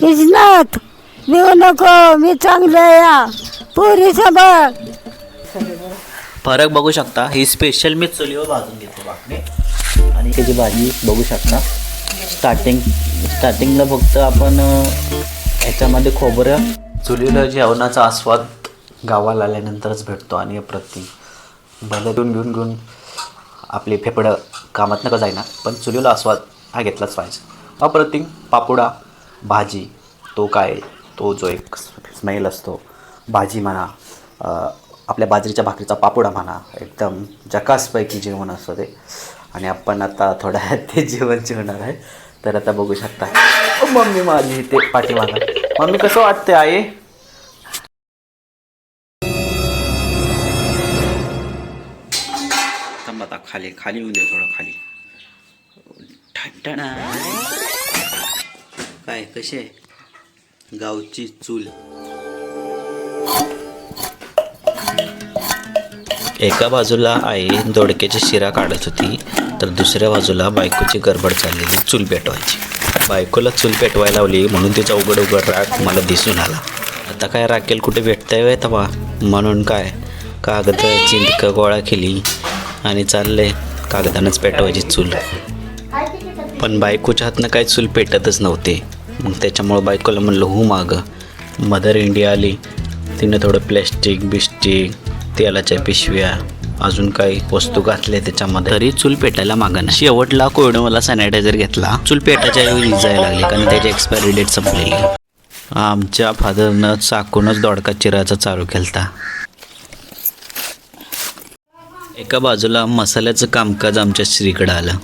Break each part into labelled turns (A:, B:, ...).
A: कृष्णात देऊ नको मी चांगलं आहे या पुरी सबर
B: फरक बघू शकता ही स्पेशल मी चुलीवर भाजून घेतो बाकरी आणि त्याची भाजी बघू शकता. स्टार्टिंग स्टार्टिंगला फक्त आपण ह्याच्यामध्ये खोबरं चुलीला जेवणाचा आस्वाद गावाला आल्यानंतरच भेटतो आणि अप्रतिम भलं घेऊन घेऊन घेऊन आपली फेफडं कामात नका जाईना पण चुलीला आस्वाद हा घेतलाच पाहिजे. अप्रतिम पापुडा भाजी तो काय तो जो एक स्मेल असतो भाजी म्हणा आपल्या बाजरीच्या भाकरीचा पापुडा म्हणा एकदम जकासपैकी जेवण असतं ते. आणि आपण आता थोड्या ते जेवण जेवणार आहे. तर आता बघू शकता. मम्मी माझी ते पाठीमागा. मम्मी कसं वाटते आहे खाली खाली येऊ दे थोडं खाली. ठणठणा. काय कसे गावची चूल. एका बाजूला आई दोडक्याची शिरा काढत होती तर दुसऱ्या बाजूला बायकोची गडबड चाललेली चूल पेटवायची. बायकोला चूल पेटवायला लावली म्हणून तिचा उघड उघड राग मला दिसून आला. आता काय राखेल कुठे भेटता येत बा म्हणून काय? कागद चिंतक गोळा केली. आणि चालले कागदानंच पेटवायची चूल. पण बायकोच्या हातनं काही चूल पेटतच नव्हती. मग त्याच्यामुळं बायकोला म्हणलं हो मागं. मदर इंडिया आली. तिनं थोडं प्लॅस्टिक बिस्टिक तेलाच्या पिशव्या अजून काही वस्तू घातल्या त्याच्यामध्ये तरी चूल पेटायला मागं नाही. शेवटला कोविडवाला सॅनिटायझर घेतला. चूल पेटायच्या ऐवजी जायला लागली कारण त्याची एक्सपायरी डेट संपलेली आमच्या फादरनं चाकूनच दोडका चिरायचा चालू केलता. एका बाजूला मसाल्याचं कामकाज आमच्या श्रीकडं आलं.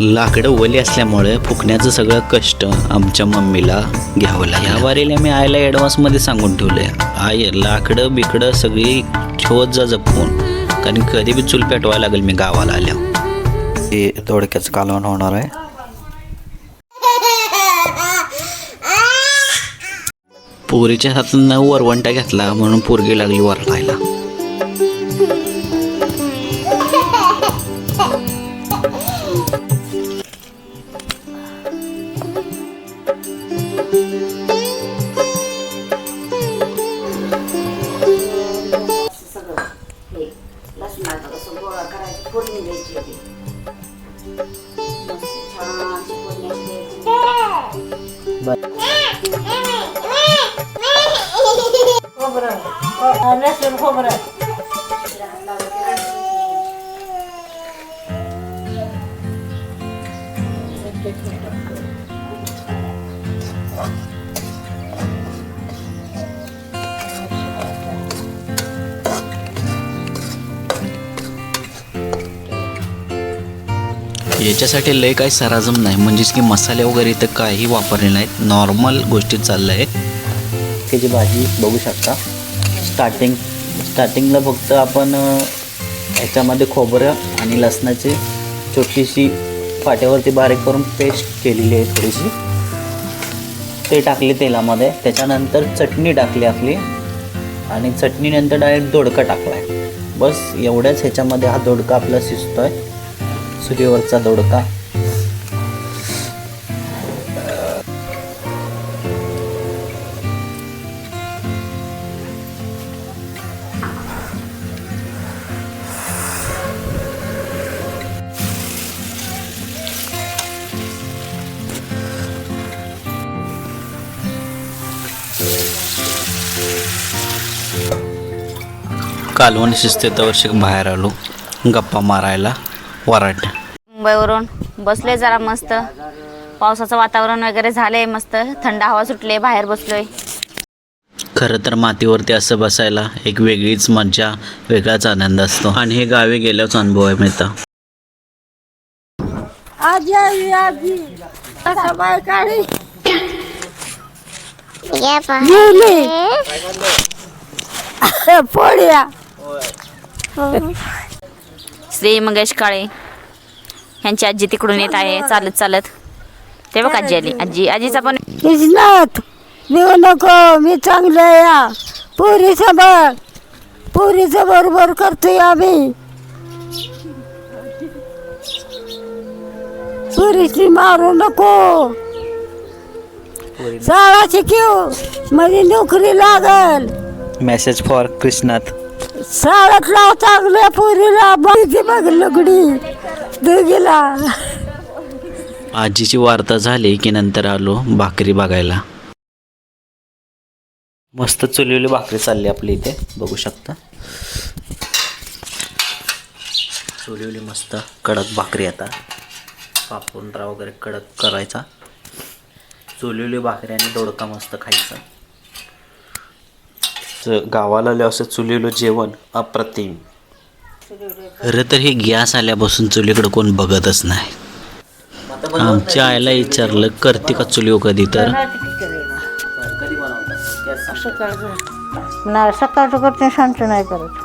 B: लाकडं ओली असल्यामुळे फुकण्याचं सगळं कष्ट आमच्या मम्मीला घ्यावं लागलं. ह्या वारीला मी आईला ॲडव्हान्समध्ये सांगून ठेवलंय. आई लाकडं बिकडं सगळी ठेवत जा जपून. कारण कधी बी चूल पेटवायला लागेल मी गावाला आल्या ते थोडक्याचं कालवण होणार आहे. पोरीच्या हातून वरवंटा घेतला म्हणून पोरगी लागली वरडायला. याच्यासाठी लय काही सराजम नाही. म्हणजेच की मसाले वगैरे इथं काही वापरले नाहीत. नॉर्मल गोष्टीत चाललं आहे त्याची भाजी बघू शकता. स्टार्टिंग स्टार्टिंगला फक्त आपण ह्याच्यामध्ये खोबरं आणि लसणाची छोटीशी फाट्यावरती बारीक करून पेस्ट केलेली आहे थोडीशी. ते टाकले तेलामध्ये. त्याच्यानंतर चटणी टाकली आपली. आणि चटणीनंतर डायरेक्ट दोडका टाकला आहे बस एवढ्याच ह्याच्यामध्ये हा दोडका आपला शिजतो आहे सुरीवरचा दोडका. कालवण शिजते तर वर्ष बाहेर आलो. गप्पा मारायला वराट
C: मुंबईवरून बसलोय जरा मस्त. पावसाचं वातावरण वगैरे झालंय मस्त. थंड हवा सुटले बाहेर बसलोय.
B: खरं तर मातीवरती असं बसायला एक वेगळीच मजा वेगळाच आनंद असतो. आणि हे गावी गेल्याच अनुभव आहे मिळता
A: आजी आजी आजी. असं बाय काढी? गेली पोळ्या
C: श्री मंगेश काळे यांची आजी तिकडून येत आहे चालत चालत. ते बघ आजी आली. आजी आजीचा पण
A: कृष्णात देऊ नको. मी चांगलं आहे या. पुरी सांभाळ. पुरीचं बरोबर करतोय आम्ही. पुरीची मारू नको. शाळा शिकव म्हणजे नोकरी लागल.
B: मेसेज फॉर कृष्णात
A: शाळेत लाव चांगल्या पुरीला बघी बघ लुगडी दुगीला
B: आजीची वार्ता झाली की नंतर आलो भाकरी बघायला. मस्त चुलीवली भाकरी चालली आपली इथे बघू शकता. चुलीवली मस्त कडक भाकरी आता. पापुंड्रा वगैरे कडक करायचा. चुलीवली भाकरी आणि दोडका मस्त खायचा. गावाला आले असं चुलीवलं जेवण अप्रतिम. खरं तर हे गॅस आल्यापासून चुलीकडे कोण बघतच नाही. आमच्या आईला विचारलं करते का चुलीव कधी तर?
D: नाही सकाळचं करते सांजचं नाही करत.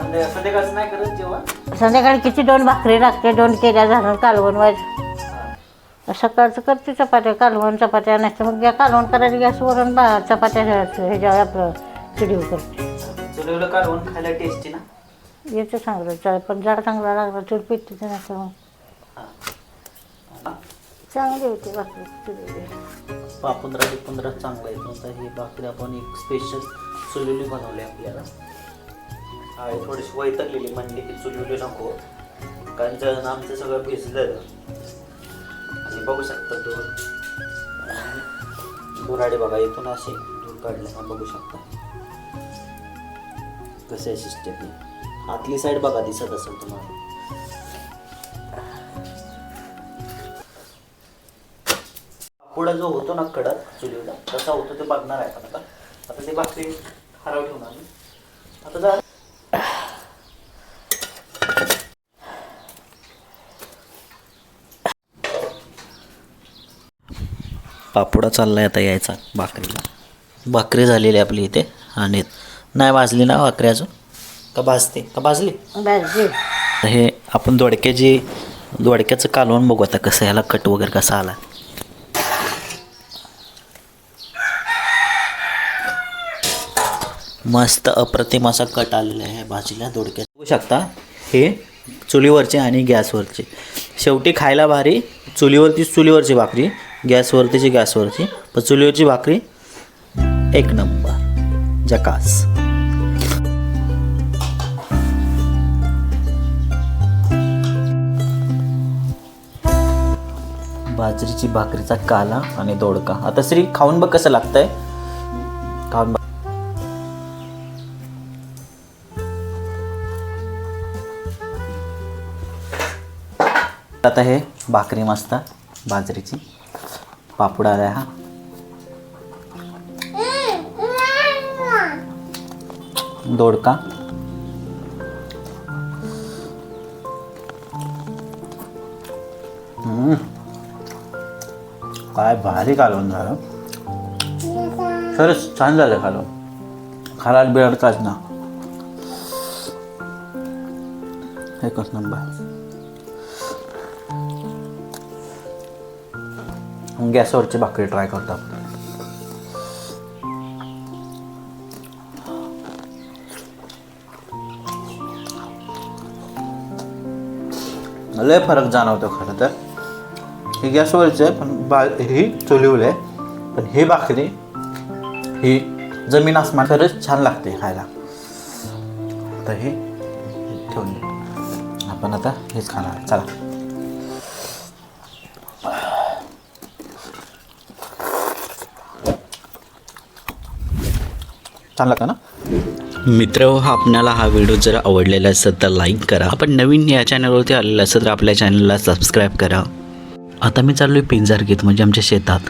B: नाही करत जेवण
D: संध्याकाळी किती दोन भाकरी लागते दोन केल्या झालं कालवण व्हायचं. सकाळचं करते चपात्या कालवण चपात्या नाही तर मग कालवण करायला गॅसवरून बा चपात्या ह्याच्यावर आपलं चिडीव करते.
B: चुलीवलं काढून खायला टेस्टी ना?
D: येतं चांगलं चा- पण जाड चांगला लागला तर पिठते ते नाही तर मग. चांगली होती भाकरी चिडीवली.
B: पापुंद्रा बिपुंद्रा चांगला येतो तर ही भाकरी आपण एक स्पेशल चुलीवली बनवली आपल्याला. आई थोडीशी वैतरलेली म्हणली की चुलीवली नको. कारण जण आमचं सगळं भिजलेलं आणि बघू शकता दूर. दुराडे बघा इथून असे दूर काढले हा बघू शकता. कसे आहे सिस्टम आतली साईड बघा दिसत असेल तुम्हाला. पुढं जो होतो ना कडक चुलीला तसा होतो ते बघणार आहे आपण आता. आता ते भाकरी हरव ठेवून आम्ही आता जा. पापुडा चाललाय आता यायचा भाकरीला. भाकरी झालेली आहे आपली इथे. आणि नाही भाजली ना भाकरी अजून? का भाजते? का भाजली. हे आपण दोडक्याची दोडक्याचं कालवण बघू आता कसं ह्याला कट वगैरे कसा आला. मस्त अप्रतिम असा कट आलेला आहे भाजीला दोडक्यात. बघू शकता हे चुलीवरचे आणि गॅसवरचे. शेवटी खायला भारी चुलीवरती चुलीवरची भाकरी गॅसवरतीची गॅसवरची. पण चुलीवरची भाकरी एक नंबर. जकास. बाजरीची भाकरीचा काला आणि दोडका. आता श्री खाऊन बघ कसं लागतंय. खाऊन बघ. आता हे भाकरी मस्त बाजरीची पापड आलाय हा. दोडका. काय भारी कालवण झालं. खरंच छान झालं कालवण खायला बिळडताच ना. एकच नंबर गॅसवरची भाकरी ट्राय करतो. आपण. लय फरक जाणवतो खरं तर. ही गॅसवरची आहे पण बा ही चुलीवर आहे. पण ही भाकरी ही जमीन आसमान खरंच छान लागते खायला. तर हे ठेवून आपण आता हेच खाणार. चला. छान लागतं ना? मित्र हो, आपल्याला हा व्हिडिओ जर आवडलेला असेल तर लाईक करा. आपण नवीन या चॅनलवरती आलेलं असेल तर आपल्या चॅनलला सबस्क्राईब करा. आता मी चाललो आहे पिंजार घेत म्हणजे आमच्या शेतात.